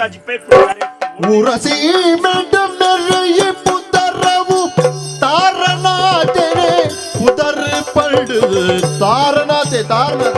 ಜಿಪ್ಪೆ ಪುಡಾರೆ ಉರಸಿ ಮೆಡ ಮೆರೆಯ ಪುದರವು ತಾರನಾತೆನೆ ಪುದರ್ ಪಡು ತಾರನಾತೆ ತಾರನಾತೆ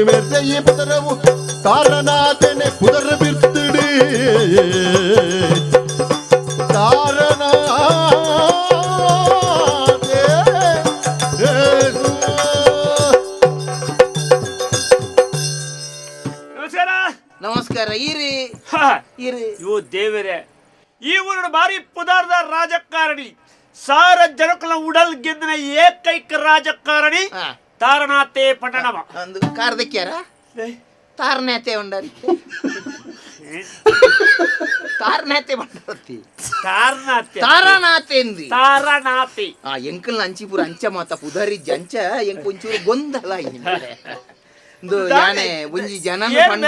ಊರಸಿ ಮೆಡು ಮೆರೆಯ ಪುದರವು ತಾರನಾದನೆ ಪುದರ್ ಬಿರ್ತಿಡೆ ನಮಸ್ಕಾರ. ಹಾ, ಈರಿ ಇವು ದೇವರೇ ಈ ಊರಿನ ಭಾರಿ ಪುದಾರ್ದ ರಾಜಕಾರಣಿ ಸಾರ ಜನಕಲ ಉಡಲ್ ಗೆದ್ದಿನ ಏಕೈಕ ರಾಜಕಾರಣಿ ಹಾ. ತಾರನಾಥೆ ಪಟ್ಟಣವ ಒಂದು ಕಾರ್ದಕ್ಕ್ಯಾರ ತಾರನಾತೆ ಉಂಡರಿ ತಾರನಾತೆ ಬಂಡತಿ ತಾರನಾಥೆ ತಾರನಾತೆ ಎಂದಿ ತಾರನಾಥೆ. ಆ ಎಂಕಲ್ ಅಂಚಿಪುರ ಅಂಚ ಮಾತ ಪುದರಿ ಜಂಚ ಎಂಕ್ ಒಂಚೂರು ಗೊಂದಲ ಹಿಂದೆ ಇಂದು ಯಾನೆ ಒಂಜಿ ಜನನ ಪಂಡ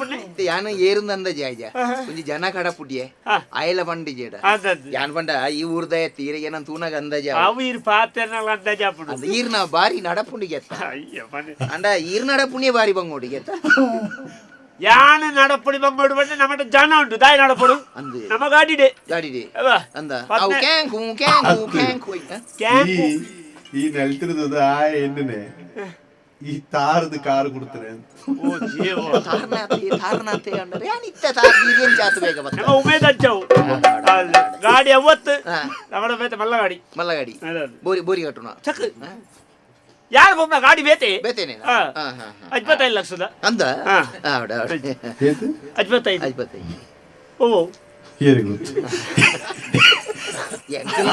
ಪುಣ್ಯ ಯಾನ ಏರುಂದಂದ ಜಾಯ್ಜ ಒಂಜಿ ಜನ ಕಡ ಪುಡಿಯೆ. ಹಾ. ಆಯಲ ಪಂಡಿ ಜೇಡ. ಯಾನ್ ಪಂಡ ಈ ಊರ್ದ ತೀರ ಏನಂತ ತೂನಗ ಅಂದಾಜ ಅವು ಇರ್ ಪಾತೆರ್ನಲ್ಲ ಅಂದಾಜ ಪುಡು. ಅಂದ ಈರ್ನ ಬಾರಿ ನಡಪುಂಡಿಗೆ ಅಯ್ಯ ಮನೆ. ಅಂಡ ಈರ್ ನಡಪುಣ್ಯ ಬಾರಿ ಬಂಗೋಡಿಗೆ ಯಾನ ನಡಪುಡಿ ಬಂಗೋಡು ಬಂದ್ರೆ ನಮ್ಮ ಜನ ಉಂಟು. ದಾಯಿ ನಡಪುಡು ಅಂದು. ನಮ್ಮ ಗಾಡಿಡೆ ಗಾಡಿದೆ. ಅವ. ಅಂದ. ಅವು ಕ್ಯಾಂಕು ಕ್ಯಾಂಕು ಕ್ಯಾಂಕು. ಈ ಕ್ಯಾಂಪು ಈ ನೆಲ್ತಿರೋದು ಆ ಎಣ್ಣನೆ ಈ ತಾರದ ಕಾರ್ ಕೊಡ್ತಾರೆ ಅಂತ. ಅಂದ್ರೆ ಯಾನಿತ್ತ ತಾರ್ ಇದೇನ್ ಜಾತು ಬೇಗ ನಮ್ಮ ಉಮೇದ್ ಗಾಡಿ ಅವತ್ತು. ನಮ್ಮ ಬೇತೆ ಮಲ್ಲ ಗಾಡಿ ಮಲ್ಲಗಾಡಿ ಬೋರಿ ಬೋರಿ ಕಟ್ಟೋಣ ಚಕ್. ಯಾರು ಬೊಮ್ಮ ಗಾಡಿ ಬೇತೆ? ಬೇತೇನೆ ಹಾ. ಹಾ ಹಾ ಹಾ ಅಜ್ಬತ್ತೈದು ಲಕ್ಷದ. ಅಂದ? ಹಾ. ಆವಡ ಏತು ಅಜ್ಬತ್ತೈದು ಓ ಹೇರಿ ಗೊತ್ತು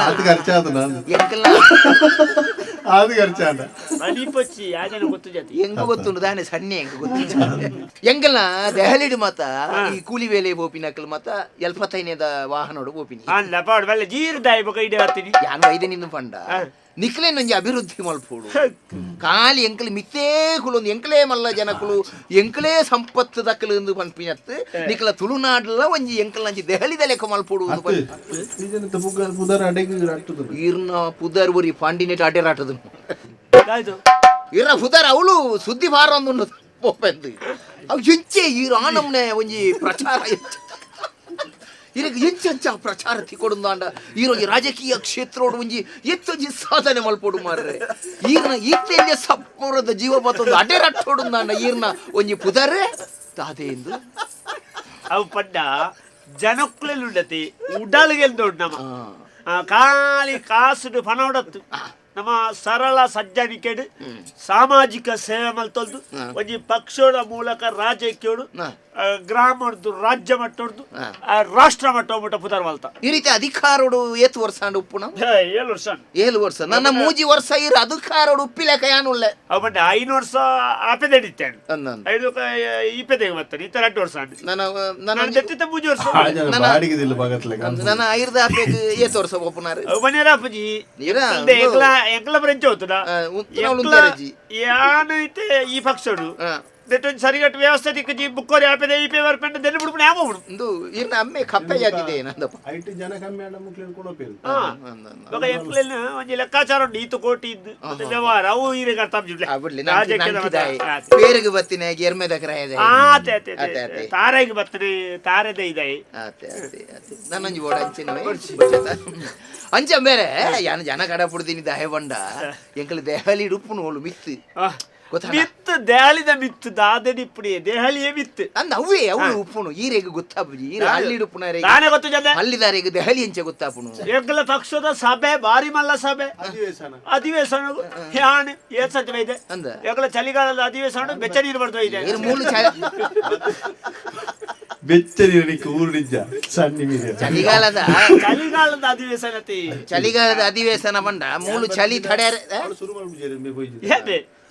ಅದು ಖರ್ಚಾದ ನಾನು. ಎಂಕಲ್ಲ. ಅದು ಖರ್ಚಾದ. ಮನಿ ಪಚ್ಚಿ ಯಾಜನ ಗೊತ್ತು ಜಾತಿ. ಹೆಂಗ ಗೊತ್ತುಂಡು ದಾನೆ ಸಣ್ಣ ಹೆಂಗ ಗೊತ್ತು ಎಂಕಲ್ಲ ದೆಹಲಿಡು ಮಾತ ಈ ಕೂಲಿ ವೇಲೆ ಬೋಪಿನಕಲ್ ಮಾತ ಎಲ್ಪತ್ತೈನೇದ ವಾಹನೋಡು ಬೋಪಿನಿ. ಅಲ್ಲ ಪಾಡು ಬೆಲ್ಲ ಜೀರ್ ದಾಯಿ ಬಕ ಇಡೆ ಬರ್ತೀನಿ. ಯಾನ್ ವೈದ್ಯ ನಿನ್ನ ಪಂಡ ಹಾ. ನಿಕ್ಲೆ ನಂಜಿ ಅಭಿವೃದ್ಧಿ ಮಲ್ಪೋಡು ಕಾಲಿ ಎಂಕಲ್ ಮಿತ್ತೇ ಕುಲೊಂದು ಎಂಕಲೇ ಮಲ್ಲ ಜನಕುಲು ಎಂಕಲೇ ಸಂಪತ್ತು ದಕ್ಕಲು ಎಂದು ಪನ್ಪಿನತ್ ನಿಖಲ ತುಳುನಾಡ್ಲ ಒಂಜಿ ಎಂಕಲ್ ನಂಜಿ ದೆಹಲಿದ ಲೆಕ್ಕ ಮಲ್ಪೋಡು ಇರ್ನ ಪುದರ್ ಬರಿ ಪಾಂಡಿನೇಟ್ ಆಯ್ತು ಇರ ಪುದರ್ ಅವಳು ಸುದ್ದಿ ಬಾರ ಒಂದು ಪೋಪೆಂದು ಅವು ಹೆಂಚೆ ಈ ಆ ಒಂಜಿ ಪ್ರಚಾರ ಎಂಚ. ಇರಗ ಎಂಚಂಚ ಪ್ರಚಾರ ತಿಕೊಡುಂದ ಅಂಡ ಈರೋಗಿ ರಾಜಕೀಯ ಕ್ಷೇತ್ರೋಡು ಒಂಜಿ ಎತ್ತೊಂಜಿ ಸಾಧನೆ ಮಲ್ಪೊಡು ಮಾರ್ರೆ. ಈರ್ನ ಈತೆಂದೆ ಸಪ್ಪುರದ ಜೀವ ಮತ್ತೊಂದು ಅಡೆ ರಟ್ಟೋಡು ಅಂಡ ಈರ್ನ ಒಂಜಿ ಪುದರೆ ತಾದೆ ಎಂದು. ಅವು ಪಡ್ಡ ಜನಕ್ಕುಲೆಲ್ಲುಂಡತಿ ಉಡಲ್ಗೆಲ್ದೋಡು ನಮ್ಮ ದೊಡ್ಡ ಕಾಲಿ ಖಾಲಿ ಕಾಸುಡು ಪನೋಡತ್ತು ನಮ್ಮ ಸರಳ ಸಜ್ಜನಿಕೆಡು ಸಾಮಾಜಿಕ ಸೇವೆ ಮಲ್ತೊಂದು. ಒಂಜಿ ಪಕ್ಷೋಡ ಮೂಲಕ ರಾಜಕೀಯ ಗ್ರಾಮ ರಾಜ್ಯ ಮಟ್ಟೊಡ್ದು ರಾಷ್ಟ್ರ ಮಟ್ಟ ಮುಟ್ಟ ಪುದರ್ ಮಲ್ತ ಈ ರೀತಿ ಅಧಿಕಾರೋಡು ಏತ್ ವರ್ಷ ಅಂಡ ಉಪ್ಪುನ ಏಳು ವರ್ಷ ಏಳು ವರ್ಷ. ನನ್ನ ಮೂಜಿ ವರ್ಷ ಇರ ಅಧಿಕಾರೋಡು ಉಪ್ಪಿಲೆಕ ಯಾನುಳ್ಳೆ ಅವು ಐದು ಐನು ವರ್ಷ ಆಪೆದಡಿತ್ತೇನು ಅಂದಂದ ಐದು ಮತ್ತೆ ಈ ತರ ಎಂಟು ವರ್ಷ ಅಂಡ್ ನನ್ನ ನನ್ನ ಜೊತೆ ಮೂಜಿ ವರ್ಷ ನನ್ನ- ಐದು ಆಪೆಗ್ ಏತ್ ವರ್ಷ ಒಪ್ಪುನಾರ ಮನೆಯರ ಅಪ್ಪಜಿ. ಎಂಕ್ಲ ಎಂಕ್ಲ ಬ್ರೆಂಚ್ ಹೋತುಡ ಆ, ಉತ್ತರಾಳು ಉಂದೆರಜಿ. ಯಾನು ಐತೆ ಈ ಪಕ್ಷಡು ಆ, ವ್ಯವಸ್ಥೆ ದಿಕ್ಕಜಿ ಬುಕ್ಕೋರಿ ಆಪೆದೆ ಈ ಪೇವರ್ ಪೆಂಡ ದೆಲ್ಲ ಬಿಡ್ಬಿಡು ಯಾವ ಬಿಡು ಇಂದು ಇರ್ನ ಅಮ್ಮೆ ಕಪ್ಪೆ ಜಾತಿದೆ ಏನಂದಪ್ಪ. ಐಟಿ ಜನ ಕಮ್ಮಿ ಆಡ ಕೊಡೋಪೇರು ಒಂಜಿ ಲೆಕ್ಕಾಚಾರ ಉಂಟು ಈತು ಕೋಟಿ ಇದ್ದು ಮತ್ತೆ ವ್ಯವಹಾರ ಅವು ಕರ್ತಾಂ ಜುಡ್ಲೆ ಬಿಡ್ಲಿ ರಾಜ್ಯಕ್ಕೆ ಪೇರಿಗೆ ಬತ್ತಿನ ಇದೆ. ಆತೆ ಆತೆ, ಆತೆ. ಆತೆ ತಾರೆಗೆ ಬರ್ತದೆ ತಾರೆದೆ ಇದೆ. ನನ್ನಂಜಿ ಓಡ ಅಂಚಿನ ಅಂಚ ಬೇರೆ ಯಾನ ಜನ ಕಡ ಪುಡ್ದಿನಿ ದಹೆ ಬಂಡ ಎಂಕಲ್ ದೆಹಲಿ ಉಪ್ಪು ನೋಲು ಮಿತ್ತು ಗೊತ್ತಾಡ ಮಿತ್ತು ಬಿತ್ತು ಮಿತ್ತು ಪುಡಿ ದೆಹಲಿಯೇ ಮಿತ್ತು. ಅಂದ ಅವೇ ಅವಳು ಉಪ್ಪುನು ಈರೆಗೆ ಗೊತ್ತಾಪುಜಿ ಈರ ಹಳ್ಳಿ ಪುನರೆ ನಾನೇ ಗೊತ್ತು ಜನ ಹಳ್ಳಿದಾರೆಗೆ ದೆಹಲಿ ಎಂಚ ಗೊತ್ತಾಪುನು ಎಗ್ಲ ಪಕ್ಷದ ಸಭೆ ಬಾರಿ ಮಲ್ಲ ಸಭೆ. ಅಧಿವೇಶನ. ಅಧಿವೇಶನ ಯಾನ್ ಏನ್ ಸತ್ಯ ಇದೆ. ಅಂದ. ಎಂಕಲ ಚಳಿಗಾಲದ ಅಧಿವೇಶನ ಬೆಚ್ಚ ನೀರು ಬರ್ತಾ ಇದೆ. ಮೂಲು ಚ ಬೆಚ್ಚನಿರನಿಕ್ಕೆ ಊರು ನಿಜ ಸಣ್ಣ ಚಳಿಗಾಲದ. ಚಳಿಗಾಲದ ಅಧಿವೇಶನತಿ ಚಳಿಗಾಲದ ಅಧಿವೇಶನ ಬಂಡ ಮೂಲು ಚಳಿ ತಡೆಯರ.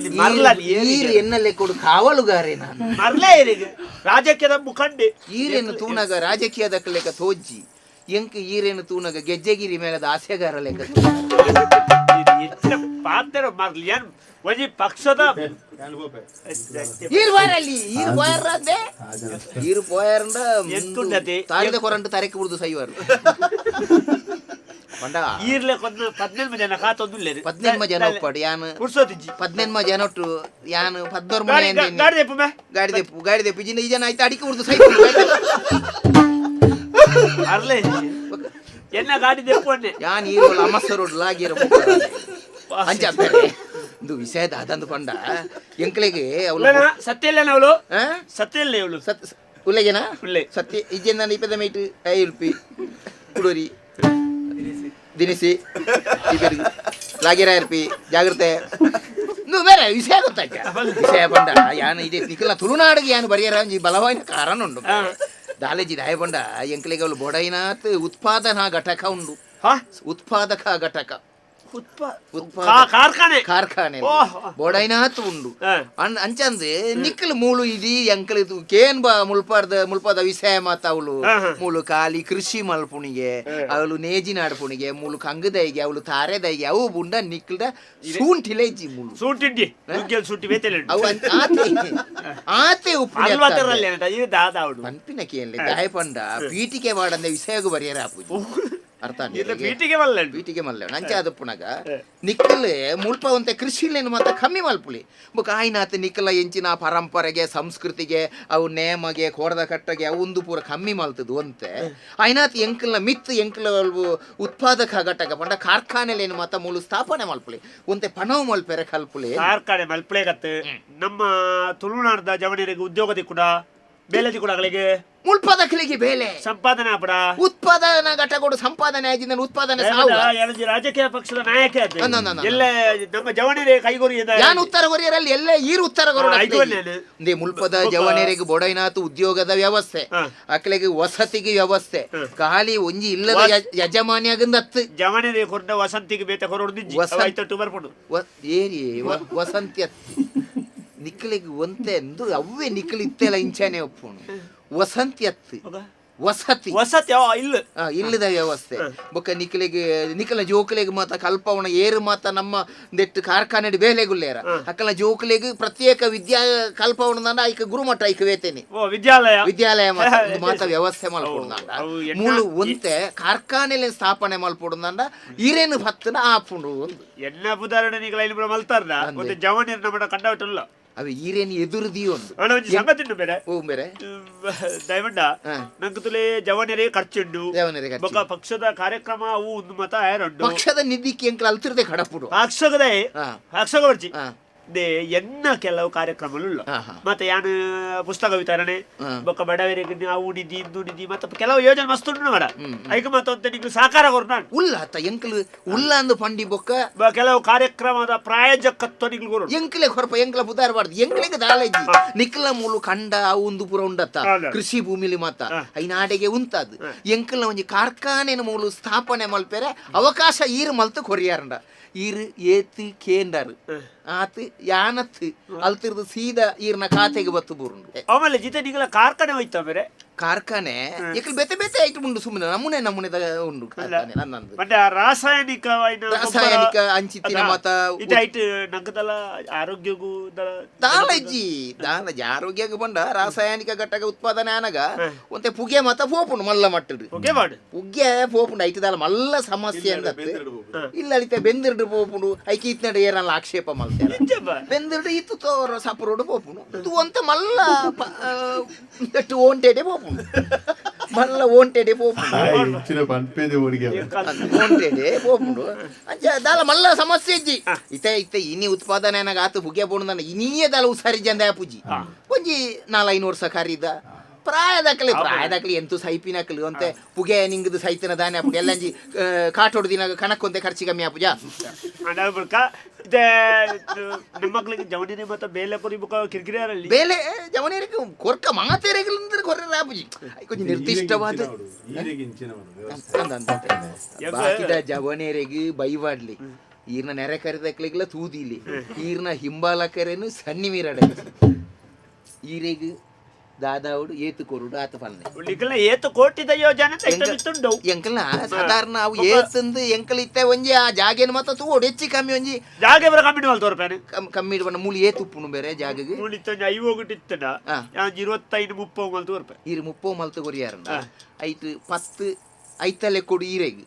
ಈರು ಏನಿಗೆ? ಎನ್ನ ಲೆಕ್ಕೋಡು ಕಾವಲುಗಾರೆ ನಾನು. ಮರ್ಲೇ ರಾಜಕೀಯದ ಮುಖಂಡೆ. ಈರೇನು ತೂನಗ ರಾಜಕೀಯದ ಲೆಕ್ಕ ತೋಜ್ಜಿ ಎಂಕ ಈರೇನು ತೂನಗ ಗೆಜ್ಜೆಗಿರಿ ಮೇಲದ ಆಸೆಗಾರ ಲೆಕ್ಕ ಹೆಚ್ಚಿನ ಪಾತ್ರ ಮರ್ಲಿ ಏನ್ ಒಂಜಿ ಪಕ್ಷದ ಈರು ಬಾರಲ್ಲಿ ಈರು ಪೋಯರ್ದೆ ಈರು ಪೋಯರ್ಂಡ ಎತ್ತುಂಡತೆ ತಾಳಿದ ಕೊರಂಟು ತರಕ್ಕೆ ಬಿಡುದು ಸೈವರು. ಪಂಡ ಈರ್ಲೆ ಕೊಂದ ಪದ್ನೆಲ್ಮ ಜನ ಕಾತೊಂದುಲ್ಲೇರು ಪದ್ನೆನ್ಮ ಜನ ಒಪ್ಪಾಡು ಯಾನ್ ಕುರ್ಸೋತಿಜ್ಜಿ ಪದ್ನೆನ್ಮ ಜನ ಒಟ್ಟು ಯಾನ್ ಪದ್ದೋರ್ ಮನೆ. ಗಾಡಿ ದೆಪ್ಪು ಮೇ. ಗಾಡಿ ದೆಪ್ಪು ಗಾಡಿ ದೆಪ್ಪು. ಜಿನ ಈ ಜನ ಆಯ್ತು ಅಡಿಕೆ ಸೈಕಲ್. ಅರ್ಲೆ ಎನ್ನ ಗಾಡಿ ದೆಪ್ಪು ಯಾನ್ ಲಾಗಿರ ಅಂಚ ಇದು ವಿಷಯದ ಅದಂದು ಪಂಡ ಎಂಕ್ಲೆಗೆ ಅವಳು ಸತ್ಯ ಇಲ್ಲ ಅವಳು? ಸತ್ಯ ಇಲ್ಲ ಇವಳು ಸತ್ ಉಲ್ಲೇಗೇನಾ ಉಲ್ಲೆ ಸತ್ಯ ಇಜ್ಜೆಂದ ಇಪ್ಪದ ಮೈಟ್ ಐಲ್ಪಿ ಕುಡೂರಿ ದಿನಿಸಿ. ಲಾಗಿರ ಇರ್ಪಿ ಜಾಗ್ರತೆ. ನೀವು ಬೇರೆ ವಿಷಯ ಗೊತ್ತಾಯ್ತ? ವಿಷಯ ಬಂಡ ಯಾನು ಇದೆ ನಿಖಿಲ ತುಳುನಾಡಿಗೆ ಯಾನು ಬರೆಯರ ಬಲವಾಯಿನ ಕಾರಣ ಉಂಡು. ದಾಲೇಜಿ ದಾಯ ಪಂಡ ಎಂಕ್ಲೆಗೆ ಬೊಡೈನಾತ್ ಉತ್ಪಾದನಾ ಘಟಕ ಉಂಡು. ಉತ್ಪಾದಕ ಘಟಕ. ಕಾರ್ಖಾನೆ. ಕಾರ್ಖಾನೆ. ಬೊಡೈನಾತ್ ಉಂಡು. ಅಂಚಂದೆ ನಿಕ್ಕಲು ಮೂಲು ಇದಿ ಎಂಕಲ್ ಇದು ಕೇನ್ ಬಾ ಮುಲ್ಪಾರ್ದ ಮುಲ್ಪಾದ ವಿಷಯ ಮಾತ ಅವಳು ಕಾಲಿ. ಮೂಲು ಕೃಷಿ ಮಲ್ಪುಣಿಗೆ ಅವಳು ನೇಜಿ ನಾಡ್ಪುಣಿಗೆ ಮೂಲು ಕಂಗದೈಗೆ ಅವಳು ತಾರೆದೈಗೆ ಅವು ಬುಂಡ ನಿಕ್ಕಲ್ದ ಸೂಂಟಿಲೇಜಿ ಮೂಲು ಸೂಟಿಂಡಿ ಸೂಟಿ ಬೇತೆಲೆ ಅವು ಆತೆ. ಆತೆ ಅವಳು ಪನ್ಪಿನ ಕೇಳಿ ದಾಯಪಂಡ ಪೀಟಿಕೆ ಮಾಡಂದ ವಿಷಯಗೂ ಬರೆಯರ ಆಪುಜಿ ಅರ್ಥ? ಪೀಟಿಗೆ ಬಲ್ಲ ಬೀಟಿಗೆ ಮಲ್ಲ ನಂಚ ಪುನಗ. ನಿಕ್ಕಲ್ ಮುಲ್ಪ ಒಂತೆ ಕೃಷಿಲೇನು ಮಾತ ಕಮ್ಮಿ ಮಲ್ಪುಲಿ. ಬುಕ್ ಆಯ್ನಾತ ನಿಕ್ಕಲ ಎಂಚಿನ ಪರಂಪರೆಗೆ ಸಂಸ್ಕೃತಿಗೆ ಅವು ನೇಮಗೆ ಕೋರದ ಕಟ್ಟಗೆ ಉಂದು ಪೂರ ಕಮ್ಮಿ ಮಲ್ತದು ಅಂತೆ. ಆಯ್ನಾತ್ ಎಂಕಲ್ನ ಮಿತ್ ಎಂಕಲ ಉತ್ಪಾದಕ ಘಟಕ ಪಂಡ ಕಾರ್ಖಾನೆಲೇನು ಮಾತ ಮೂಲ ಸ್ಥಾಪನೆ ಮಲ್ಪುಲಿ. ಒಂತೆ ಪಣವು ಮಲ್ಪೆರೆ ಕಲ್ಪುಲಿ. ಕಾರ್ಖಾನೆ ಮಲ್ಪಳೆ ನಮ್ಮ ತುಳುನಾಡದ ಜವನಿಗೆ ಉದ್ಯೋಗದಿ ಕೂಡ ಬೇಲದಿ ಕೂಡ ಅಗಳಿಗೆ ಮುಲ್ಪದಕಲಿಗೆ ಬೇಲೆ. ಸಂಪಾದನೆ ಆಪಡ ಉತ್ಪಾದನಾ ಘಟಕಗಳು ಸಂಪಾದನೆ ಆಗಿದ್ದ ಉತ್ಪಾದನೆ ಸಾವು. ರಾಜಕೀಯ ಪಕ್ಷದ ನಾಯಕ. ಎಲ್ಲ ನಮ್ಮ ಕೈಗೊರಿ ಯಾನ್ ಉತ್ತರ ಕೊರಿಯರಲ್ಲಿ? ಎಲ್ಲ ಈರು ಉತ್ತರ ಕೊರಿಯ. ಮುಲ್ಪದ ಜವನೇರಿಗೆ ಬೊಡೈನಾತು ಉದ್ಯೋಗದ ವ್ಯವಸ್ಥೆ. ಹಾ. ಅಕ್ಲೆಗೆ ವಸತಿಗೆ ವ್ಯವಸ್ಥೆ. ಖಾಲಿ ಒಂಜಿ ಇಲ್ಲದ ವಸ್- ಆಗಿಂದ ಯಜಮಾನಿಯಾಗಂದತ್ತು ಜವನಿಯರೇ ಕೊರ್ದ ವಸಂತಿಗೆ ಬೇತೆ ಹೊರಡಿದ್ಜಿ ವಸಂತ- ಬರ್ಕೊಂಡು ವ- ಏರಿ ವ- ವಸಂತಿ ನಿಕ್ಕಲಿಗೆ ಒಂತೆ ಎಂದು ಅವ್ವೇ ನಿಕ್ಕಲು ಇತ್ತೆಲ್ಲ ಇಂಚಾನೆ ಒಪ್ಪುಣು. ವಸಂತಿ ಅತ್ತು ವಸತಿ. ವಸತಿ ಇಲ್ಲ. ಇಲ್ಲದ ವ್ಯವಸ್ಥೆ. ಬೊಕ್ಕ ನಿಕ್ಕಲಿಗೆ ನಿಖಲ ಜೋಕಲೆಗೆ ಮಾತ ಕಲ್ಪವಣ ಏರು ಮಾತ ನಮ್ಮ ದೆಟ್ಟು ಕಾರ್ಖಾನೆ ಬೇಲೆಗುಲ್ಲೇರ. ಅಕ್ಕಲ ಜೋಕಲೆಗೆ ಪ್ರತ್ಯೇಕ ವಿದ್ಯಾ ಕಲ್ಪವನ ಐಕ ಗುರುಮಠ ಐಕ ವೇತೇನೆ. ವಿದ್ಯಾಲಯ. ವಿದ್ಯಾಲಯ ಮಾತ ವ್ಯವಸ್ಥೆ ಮಲ್ಪೊಡುಂದ ಅವು ಎನ್ನ- ಮೂಲು ಒಂತೆ ಕಾರ್ಖಾನೆಲೆ ಸ್ಥಾಪನೆ ಮಲ್ಪೊಡುಂದ ಇರೇನು ಭತ್ತನ ಆಪುಂಡು ಒಂದು. ಉದಾಹರಣೆ ಮಲ್ತಾರ ಇಲ್ಲಿ ಮಲ್ತಾರ್ದ ನಮ್ಮ ಕಂಡವಟಲ್ಲ ಅವು ಈರೇನು ಎದುರುದಿ ಒಂದು. ಅಣ್ಣ ಒಂಜಿ ಸಂಗತಿ ಉಂಟು ಬೇರೆ. ಓ ಬೇರೆ? ದಯಮಂಡ. ನಂಗೆ ತುಲೆ ಜವನಿಯರೇ ಖರ್ಚುಂಡು. ದೇವನರಿಗೆ ಖರ್ಚು. ಬೊಕ ಪಕ್ಷದ ಕಾರ್ಯಕ್ರಮ ಅವು ಒಂದು ಮತ ಉಂಡು ಪಕ್ಷದ ನಿಧಿ ಎಂಕಲ್ ಅಲ್ತಿರ್ದೆ ಕಡಪುಡು. ಪಕ್ಷಗದೇ. ಪಕ್ಷಗ ಬರ್ಚಿ ಹಾ. ದೇ ಎನ್ನ ಕೆಲವು ಕಾರ್ಯಕ್ರಮಗಳು. ಮತ್ತೆ ಯಾನು ಪುಸ್ತಕ ವಿತರಣೆ. ಬೊಕ್ಕ ಬಡವರಿಗೆ ನಾವು ನಿಧಿ ಇಂದು ನಿಧಿ ಮತ್ತೆ ಕೆಲವು ಯೋಜನೆ ಮಸ್ತ್ ಉಂಟು ಮಾಡ. ಐಕ ಮತ್ತೆ ನಿಂಗೆ ಸಾಕಾರ ಕೊರು ನಾನು. ಉಲ್ಲ ಅತ್ತ ಎಂಕಲ್ ಉಲ್ಲ ಅಂದು ಪಂಡಿ ಬೊಕ್ಕ. ಕೆಲವು ಕಾರ್ಯಕ್ರಮದ ಪ್ರಾಯೋಜಕತ್ವ ನಿಗ್ಲು ಕೊರು ಎಂಕಲೆ ಹೊರಪ ಎಂಕ್ಲ ಬುದಾರಬಾರ್ದು ಎಂಕ್ಲೆಗೆ ದಾಳಜಿ ನಿಕ್ಲ ಮೂಲು ಕಂಡ ಒಂದು ಪುರ ಉಂಡತ್ತ. ಕೃಷಿ ಭೂಮಿಲಿ ಮಾತ. ಐನಾಡೆಗೆ ಉಂತಾದ್. ಎಂಕ್ಲ ಒಂಜಿ ಕಾರ್ಖಾನೆನ ಮೂಲು ಸ್ಥಾಪನೆ ಮಲ್ಪೆರೆ ಅವಕಾಶ ಈರು ಮಲ್ತು ಕೊರಿಯಾರಂಡ. ಈರು ಏತ್ ಕೇಂಡರ್ ಆತು ಯಾನತ್. ಅಲ್ತಿರ್ದು ಸೀದಾ ಈರ್ನ ಖಾತೆಗೆ ಬತ್ತು ಬುರುಂಡು ಆಮೇಲೆ ಜಿತೆ ನಿಗಳ ಕಾರ್ಖಾನೆ ಹೋಯ್ತಾ ಬೇರೆ ಕಾರ್ಖಾನೆ ಎಕ್ಕಲ್ ಬೆತೆ ಬೆತೆ ಆಯ್ತು ಉಂಡು ಸುಮ್ಮನೆ ನಮೂನೆ ನಮೂನೆ ಉಂಡು ಕಾರ್ಖಾನೆ ನನ್ನದು. ಮತ್ತೆ ಆ ರಾಸಾಯನಿಕವಾದ ರಾಸಾಯನಿಕ ಅಂಚಿತ್ತಿನ ಮಾತ ಇದಾಯ್ತು ನಂಗದಲ್ಲ ಆರೋಗ್ಯಗೂ ದಾಲಜ್ಜಿ ದಾಲಜ್ಜಿ ಆರೋಗ್ಯಕ್ಕೆ ಬಂಡ ರಾಸಾಯನಿಕ ಘಟಕ ಉತ್ಪಾದನೆ ಆನಗ ಒಂತೆ ಪುಗೆ ಮತ ಪೋಪುಂಡು ಮಲ್ಲ ಮಟ್ಟಡು. ಪುಗೆ ಮಾಡು. ಪುಗ್ಗೆ ಪೋಪುಂಡು ಐತೆ ದಾಲ ಮಲ್ಲ ಸಮಸ್ಯೆ ಅಂತ ಇಲ್ಲ ಅಳಿತೆ ಬೆಂದಿರ್ಡು ಪೋಪುಂಡು ಐಕಿ ಇತ್ನಡೆ ಏನಲ್ಲ ಆಕ್ಷೇಪ ಮಲ್ತೆ. ಬೆಂದಿರ್ಡು ಇತ್ತು ತೋರ ಸಪರೋಡು ಪೋಪುಂಡು. ಇದು ಒಂತೆ ಮಲ್ಲ ಓಂಟೆಡೆ ಪೋಪುಂಡು. ಮಲ್ಲ ಓಂಟೆಡೆ ಪೋಪುಂಡು ಇಚ್ಚಿನ ಪನ್ಪೇದೆ ಓಡಿಗೆ ಈ ಕಾಲ- ಓಂಟೆಡೆ ಪೋಪುಂಡು ಅಂಚ ದಾಲ ಮಲ್ಲ ಸಮಸ್ಯೆ ಇಜ್ಜಿ. ಇತ್ತೆ ಇತ್ತೆ ಇನಿ ಉತ್ಪಾದನೆ ನನಗೆ ಆತು ಬುಗ್ಗೆ ಬೋಣ ಇನಿಯೇ ದಾಲ ಉಸಾರಿ ಜಂದ ಪೂಜಿ ಒಂಜಿ ನಾಲ್ ದಾಖಲೆ ಪ್ರಾಯ ದಾಖಲೆ ಪ್ರಾಯದಕ್ಲೆ ಸೈಪಿನ ಎಂತು ಸೈಪಿನಕ್ಲು ಅಂತೆ ಪುಗೆ ನಿಂಗದು ಸೈತನ ದಾನೆ ಅಪ್ಪು ಎಲ್ಲಂಜಿ ಕಾಟೋಡು ದಿನ ಕಣಕ್ಕೊಂದೆ ಖರ್ಚಿ ಕಮ್ಮಿ ಆಪುಜ ಪೂಜಾ. ನಮ್ಮ ಮಕ್ಳಿಗೆ ಜವನಿನೇ ಮತ್ತೆ ಬೇಲೆ ಕಿರಿಕಿರಿಯರಲ್ಲಿ? ಬೇಲೆ ಜವನೇರಿಗೆ ಕೊರ್ಕ ಕೊರ್ರೆ ಆಪುಜಿ ಕೊಂಚ ನಿರ್ದಿಷ್ಟವಾದ? ಬಾಕಿದ ಜವನೇರೆಗೆ ಬೈವಾಡ್ಲಿ. ಈರ್ನ ನೆರೆ ಕರೆದಕ್ಲಿಗ್ಲ ತೂದಿಲಿ. ಈರ್ನ ಹಿಂಬಾಲಕರೇನು ಸಣ್ಣಿ ಮೀರಾಡ ಈರೆಗ್ ದಾದಾವುಡು ಏತು ಕೊರುಡು ಆತ ಪನ್ನೆ ಉಳಿಗಲ ಏತು ಕೋಟಿದಯ್ಯೋ ಜನತೆ ಎಷ್ಟುಂಡು ಎಂಕಲ ಸಾಧಾರಣ ಅವು ಏತಂದು ಎಂಕಲ ಇತ್ತೆ ಒಂಜಿ ಆ ಜಾಗೆನ ಮತ್ತ ತೂಡು ಹೆಚ್ಚಿ ಕಮ್ಮಿ ಒಂಜಿ. ಜಾಗ ಬರ ಕಮ್ಮಿ ಇಡುವಲ್ ತೋರ್ಪೇನೆ ಕಮ್ಮಿ ಇಡುವನ ಮೂಲಿ ಏತು ಉಪ್ಪುನು ಬೇರೆ ಜಾಗಗೆ. ಮೂಲಿ ತಂಜಿ ಐ ಹೋಗಿಟ್ಟು ಇತ್ತಡ ಇರುವತ್ತೈದು ಮುಪ್ಪ ಮಲ್ ತೋರ್ಪೆ ಇರು ಮುಪ್ಪ ಮಲ್ ತಗೋರಿ ಯಾರನ್ನ. ಐತು ಪತ್ತು ಐತಲೆ ಕೊಡು ಈರೆಗೆ.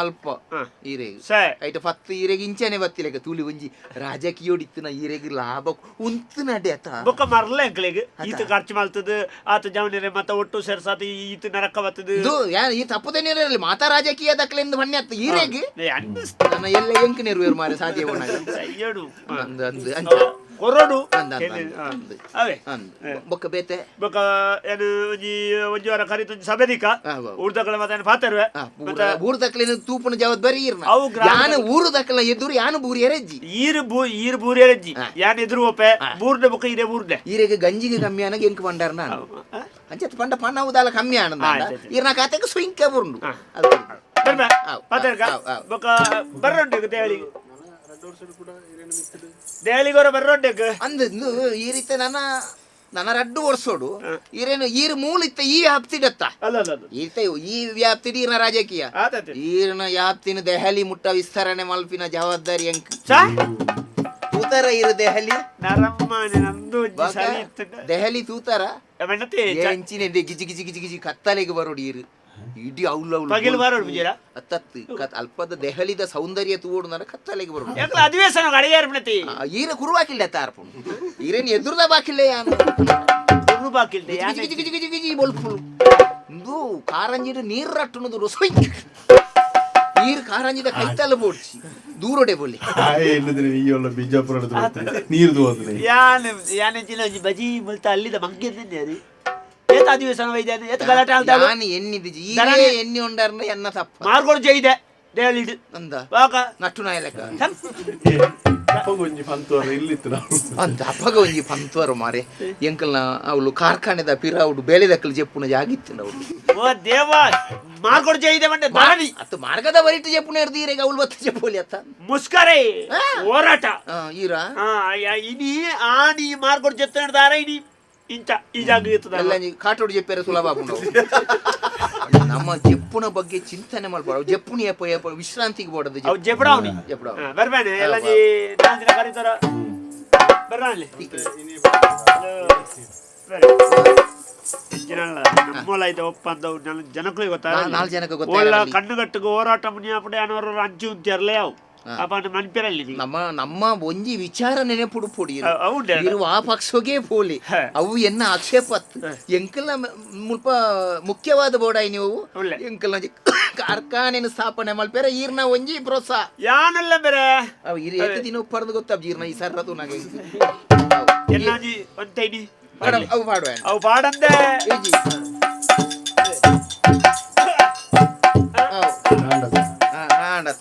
ಅಲ್ಪ ಹಾ. ಈರೆಗ್ ಐಟ ಫತ್ ಈರೆಗ್ ಇಂಚನೆ ಬತ್ತಿಲೆಕ ತೂಲಿ ಒಂಜಿ ರಾಜಕೀಯೋಡಿತ್ತಿನ ಈರೆಗ್ ಲಾಭ ಉಂತು ನಡೆ ಆತ ಬೊಕ್ಕ ಮರಲ ಎಂಕ್ಲಿಗೆ ಈತ ಖರ್ಚು ಮಲ್ತದ ಆತ ಜವನಿರೆ ಮತ್ತ ಒಟ್ಟು ಸೇರ್ಸಾತ ಈತ ನರಕ ಬತ್ತದ ಇದು ಯಾ- ಈ ತಪ್ಪದೇನಿರಲಿ ಮಾತಾ ರಾಜಕೀಯ ದಕ್ಲೆಂದು ಬನ್ನಿ ಅತ್ತ ಈರೆಗ್ ನನ್ನ ಎಲ್ಲ ಎಂಕ್ ನೆರವೇರು ಮಾರೆ ಸಾಧ್ಯ ಅಯ್ಯಡು ಅಂದ್ ಅಂದ್ ಅಂಚ ಕೊರಡು. ಅವೇ ಬೊಕ್ಕ ಬೇತೆ? ಬೊಕ್ಕ ಏನು ಒಂಜಿ ಒಂಜಿ ವಾರ ಕರಿತ ಒಂಜಿ ಸಭೆದಿಕ. ಉಳ್ದಗಳ ಮತ್ತೆ ಪಾತರ್ವೆ? ಆ, ಮತ್ತೆ ಊರ- ಊರು ದಕ್ಲಿನ ತೂಪನ ಜವಾಬ್ದಾರಿ ಇರ್ನ. ಯಾನ ಊರು ದಕ್ಕಲ ಎದುರು ಯಾನು ಬೂರಿ ಎರಜ್ಜಿ? ಈರು ಬೂ ಈರು ಬೂರೇರಜ್ಜಿ ಹಾ. ಯಾನ್ ಎದುರು ಒಪ್ಪೆ ಬೂರ್ಡೆ ಬೊಕ್ಕ ಇದೇ ಬೂರ್ಡೆ ಈರೆಗೆ ಗಂಜಿಗೆ ಕಮ್ಮಿ ಆನಗ ಎನ್ಕ್ ಬಂಡಾರ ನಾನು ಅಂಚತ್ ಪಂಡ ಪಣ್ಣ ಉದಾಲ ಕಮ್ಮಿ ಆನಂದ ಆ, ಆಯ್ತ್ ಆಯ್ತ್. ಈರ್ನ ಖಾತೆಗೆ ಸ್ವಿಂಕ ಬುರ್ಂಡು ಆ. ಅದು. ಬರ್ಬೆ ಆವ್, ಪಾತರ್ಕ ಆವ್, ಆವ್. ಬೊಕ್ಕ ಬರ್ರಂಡೆ ದೇಳಿಗೆ ದೇಳಿಗೋರ ಬರ್ರಂಡೆಕ್ ಅಂದ್ ಈ ರೀತಿ ನನ್ನ ನನ್ನ ರಡ್ಡು ಓಡಿಸೋಡು ಈರೇನು ಈರ್ ಮೂಲಿತ್ತ ಈ ಹಪ್ತಿಡತ್ತ ಅಲ್ಲ ಅಲ್ಲ ಅಲ್ಲ. ಈತ ಈ ವ್ಯಾಪ್ತಿ ಈರ್ನ ರಾಜಕೀಯ. ಈರ್ನ ವ್ಯಾಪ್ತಿನ ದೆಹಲಿ ಮುಟ್ಟ ವಿಸ್ತರಣೆ ಮಲ್ಪಿನ ಜವಾಬ್ದಾರಿ ಅಂಕ. ಚಾ ತೂತರ ಇರು ದೆಹಲಿ. ನರಮ್ಮನೆ ನಂದು ಒಂಜಿ ಸರಿ ಇತ್ತು. ದೆಹಲಿ ತೂತರ. ಎಂಚಿನ ಗಿಜಿ ಗಿಜಿ ಗಿಜಿ ಗಿಜಿ ಕತ್ತಲೆಗೆ ಬರೋಡು ಈರು. ಇಡೀ ಅವ್ಲು ಅವ್ಲು ಪಗಿಲು ಬಾರೋಡು ಬಿಜೇರ ಅತ್ತತ್ತು ಕತ್ ಅಲ್ಪದ ದೆಹಲಿದ ಸೌಂದರ್ಯ ತೂಡು ನನಗೆ ಕತ್ತಲೆಗೆ ಬರೋಡು ಯಾಕಲ ಅಧಿವೇಶನ ಅಡಿಗೆ ಆ, ಈರ ಕುರುವಾಕಿಲ್ಲ ತಾರ್ಪು ಈರೇನು ಎದುರುದ ಬಾಕಿಲ್ಲ ಯಾನು ಗುರು ಬಾಕಿಲ್ದೆ ಗಿಜಿ ಯಾನೆ ಗಿಜಿ ಗಿಜಿ ಗಿಜಿ ಗಿಜಿ ಬೊಲ್ಪುಳು ಇಂದು ಕಾರಂಜಿಡು ನೀರು ರಟ್ಟುನದು ರೊಸೊಯ್ ನೀರು ಕಾರಂಜಿದ ಕೈತಲ್ಲ ಬೋಡ್ಸಿ ದೂರಡೆ ಬೋಲಿ ಎನ್ನುದ್ರೆ ನೀಯೊಲ್ಲ ಬಿಜಾಪುರ ನೀರು ತೋದ್ರೆ ಯಾನ್ ಯಾನೆ ಒಂಜಿ ಬಜಿ ಮುಲ್ತ ಅಲ್ಲಿದ ಮಂಗೆ ಏತ ಅಧಿವೇಶನ ವೈದ್ಯಾನೆ ಏತ ಗಲಾಟೆ ಆಲ್ದಾಳು ನಾನು ಎನ್ನಿದಿಜಿ ಈಗ ದರಾಣಿ- ಎಣ್ಣಿ ಉಂಡರ್ನ ಎನ್ನ ತಪ್ಪ? ಮಾರ್ಗೋಡು ಜೈದೆ ದೇಳಿಡು ಅಂದ? ಬಾಕ ನಟ್ಟು ನಾಯಲಕ. ಒಂಜಿ ಪಂತೋರ ಇಲ್ಲಿತ್ತು ನಾವು. ಅಂದ ಅಪ್ಪಗ ಒಂಜಿ ಪಂತುವರು ಮಾರೆ. ಎಂಕಲ್ನ ಅವಳು ಕಾರ್ಖಾನೆದ ಪಿರಾವುಡು ಬೇಲೆದಕ್ಕಲು ಜೆಪ್ಪುನ ಜಾಗಿತ್ತಿನ ಅವಳು. ಓ ದೇವ ಮಾರ್ಗೋಡು ಜೈದೆ ಮಂಡೆ. ದಾರಿ ಅತ್ತು ಮಾರ್ಗದ ಬರಿಟ್ಟು ಜೆಪ್ಪುನ ಹಿಡ್ದು ಈರೆಗ ಅವಳು ಬತ್ತ ಜೆಪ್ಪೋಲಿ ಅತ್ತ? ಮುಸ್ಕರೇ. ಹೋರಾಟ. ಈರ ಆ ಯಾ- ಇನಿ ಆನಿ ಮಾರ್ಗೋಡು ಜೊತೆ ನಡೆದಾರ ಇನಿ ಇಂಚ ಈ ಜಾಗ ಇರ್ತದಲ್ಲ ಎಲ್ಲ ಕಾಟೋಡು ಜಪ್ಪಾರ ಸುಲಭ ಆಪುಂಡು ನಮ್ಮ ಜಪ್ಪುನ ಬಗ್ಗೆ ಚಿಂತನೆ ಮಾಡ್ಬಾರ್ದು. ಜಪ್ಪುನಿ ವಿಶ್ರಾಂತಿಗೆ ಬೋಡದು ಬರ್ಬೇನೆ ಎಲ್ಲ ಕರೀತಾರ. ಒಪ್ಪಂದ ಜನಕ್ಕೂ ಗೊತ್ತಾಗ ನಾ- ನಾಲ್ಕು ಜನಕ್ಕೆ ಕಣ್ಣುಗಟ್ಟಿಗೆ ಹೋರಾಟ ಮುನಿಯಾಪಡೆ ಅನ್ನೋರು ಅಂಚು ಅಂತಿರಲೇ ಅವು. ಅಪ್ಪ ಮನ್ಪಿರಲ್ಲಿ ನಮ್ಮ ನಮ್ಮ ಒಂಜಿ ವಿಚಾರ ನೆನಪುಡು ಪೊಡಿ ಇರುವ ಆ ಪಕ್ಷಗೆ ಪೋಲಿ. ಅವು ಎನ್ನ ಆಕ್ಷೇಪ ಎಂಕಲ್ನ ಮುಲ್ಪ ಮುಖ್ಯವಾದ ಬೋಡಾಯಿ ನೀವು? ಒಂಜಿ ಕಾರ್ಖಾನೆನ ಸ್ಥಾಪನೆ ಮಲ್ಪೇರ ಈರ್ನ ಒಂಜಿ ಪ್ರೋತ್ಸಾಹ ಯಾನಲ್ಲ ಬೇರೆ? ಅವು ಇರಿ ಏಕ ದಿನ ಪಡೆದು ಗೊತ್ತಾವ್ ಜೀರ್ನ ಈ ಸರ್ರದು ನನಗೆ. ಎಲ್ಲಾಜಿ ಒಂತೈನಿ ಅವು ಮಾಡುವ ಅವು ಪಾಡಂದೆ.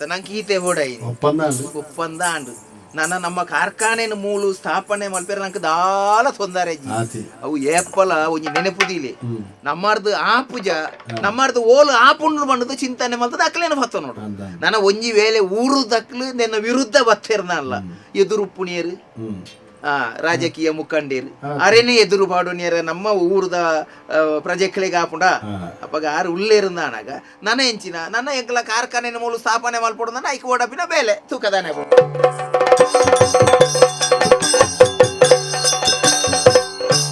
ನಂಗೆ ಈತೆ ಬೋಡಾಯಿ ಒಪ್ಪಂದ ಆಂಡು ನನ್ನ ನಮ್ಮ ಕಾರ್ಖಾನೆನ ಮೂಲು ಸ್ಥಾಪನೆ ಮಲ್ಪೇರ ನಂಗೆ ದಾಲ ತೊಂದರೆ. ಅವು ಏಪಲ ಒಂಜಿ ನೆನಪುದಿಲೆ ನಮ್ಮಾರ್ದು ಆಪುಜ ನಮ್ಮರ್ದು ಓಲು ಆಪುಂಡು ಬಂಡದು ಚಿಂತನೆ ಮಲ್ತದ ಅಕ್ಲೇನ ಬತ್ತ ನೋಡು. ನನ್ನ ಒಂಜಿ ವೇಳೆ ಊರು ದಕ್ಲು ನಿನ್ನ ವಿರುದ್ಧ ಬತ್ತಿರ್ನಲ್ಲ ಎದುರು ಪುಣಿಯರು ಹ್ಮ್. ಆ, ರಾಜಕೀಯ ಮುಖಂಡರು. ಅರೇನೆ ಎದುರು ಪಾಡೋನಿಯರ ನಮ್ಮ ಊರದ ಪ್ರಜೆಗಳಿಗೆ ಆಪುಂಡ ಅಪ್ಪಗ ಆರು ಉಳ್ಳೇ ಇರುಂದಾನಾಗ ನನ್ನ ಹೆಂಚಿನ ನನ್ನ ಎಂಕಲ ಕಾರ್ಖಾನೆ ಮೂಲ ಸ್ಥಾಪನೆ ಮಲ್ಪೊಡು ಐಕ್ ಓಡಪಿನ ಬೇಲೆ ತೂಕದಾನೆ